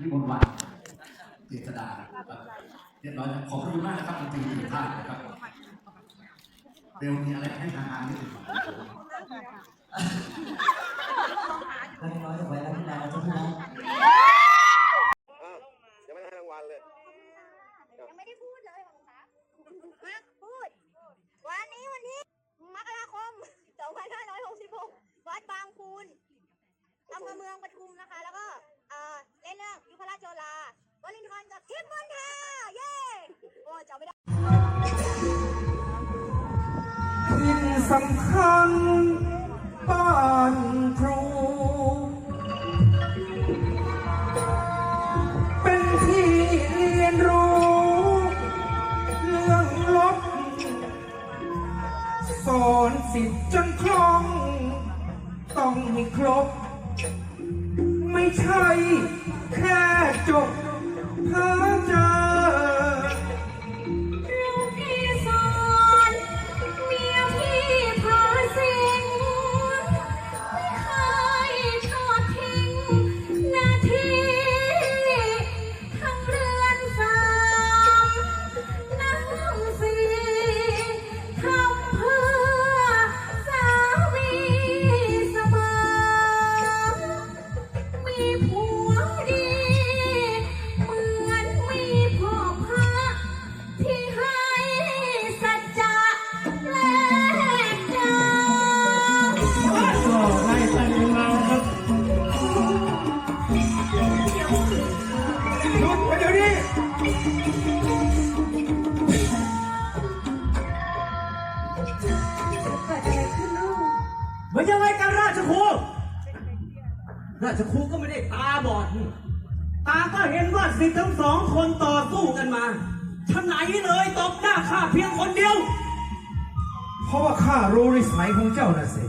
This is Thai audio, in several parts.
วิมลวันเจษดาครับเรียบร้อยแล้วขอบคุณมากนะครับจริงๆทุกท่านนะครับเบลมีอะไรให้ทางการนิดหนึ่งก็น้อยๆจะไว้แล้วที่นานแล้วจะพูดนะอะยังไม่ได้ให้รางวัลเลยยังไม่ได้พูดเลยของคะมาพูด วันนี้วันที่มกราคม 2566 วัดบางพูนอำเภอเมืองปทุมนะคะ แล้วก็ เอ่อเล่นเรื่องยุพราชโจลาวลินทรกับทิพย์มนทาเย้โอ้จำไม่ได้ทินสำคัญบ้านครู เป็นที่เรียนรู้ เรื่องลบสอนสิทธิ์จนคล่อง ต้องให้ครบ ไม่ใช่ แค่จบเพ้อเจอลูกพี่สอนเมียพี่พาสิงไม่เคยทอดทิ้งหน้าที่ทั้งเรือนสามน้ำสีทำเพื่อสามีเสมอมีผัว นี้มันยังไงกันราชครูราชครูก็ไม่ได้ตาบอดนี่ตาก็เห็นว่าสิทธิ์ทั้งสองคนต่อสู้กันมาฉะไหนเลยตบหน้าข้าเพียงคนเดียว เพราะว่าข้ารู้นิสัยของเจ้านะสิ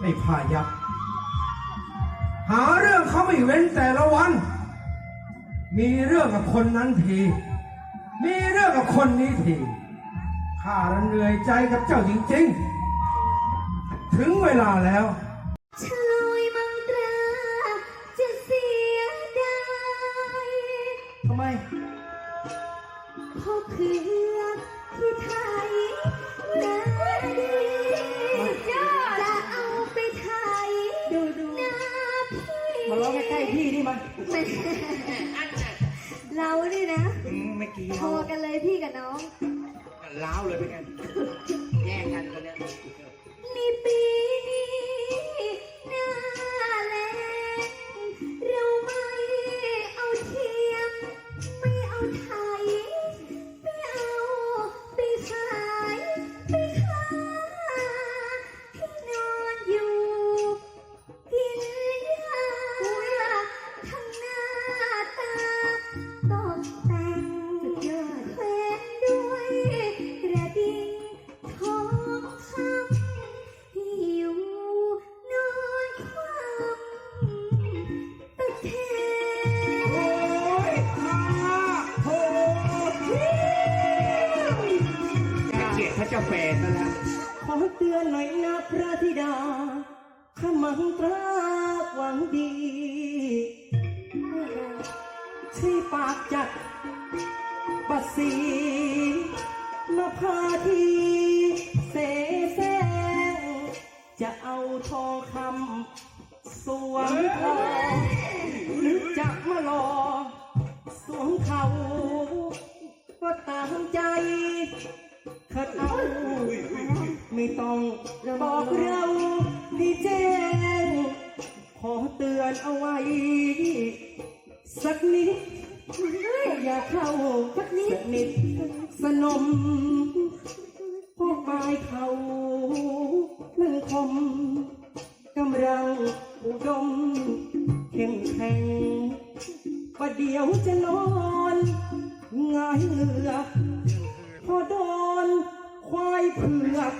ไอ้พายักหาเรื่องเขาไม่เว้นแต่ละวัน มีเรื่องกับคนนั้นที มีเรื่องกับคนนี้ที ข้าละเหนื่อยใจกับเจ้าจริงๆ ถึงเวลาแล้วชลอยมังตราจะเสียดายทำไมเพราะเพื่อที่ไทยนาดีจะเอาไปไทยดูดูนาพี่ มาร้องใกล้ๆพี่นี่มัน เรานี่นะไม่กี่พอกันเลยพี่กับน้องล้าวเลยเป็นไงแย่งกันกันเนี่ยในปีนี้หน้า แปดนั่นแหละขอเตือนหน่อยนะพระธิดาขมังตราหวังดี ที่ปากจัดปัดสีมาพาที ต้องบอกเราที่แจ้งขอเตือนเอาไว้ สักนิด อย่าเข้าสักนิดนิดสนม พวกปลายเขามันคมกำลังอุดมเข้มแข็งประเดี๋ยวจะนอนงายเหงือพอโดนควายเผือก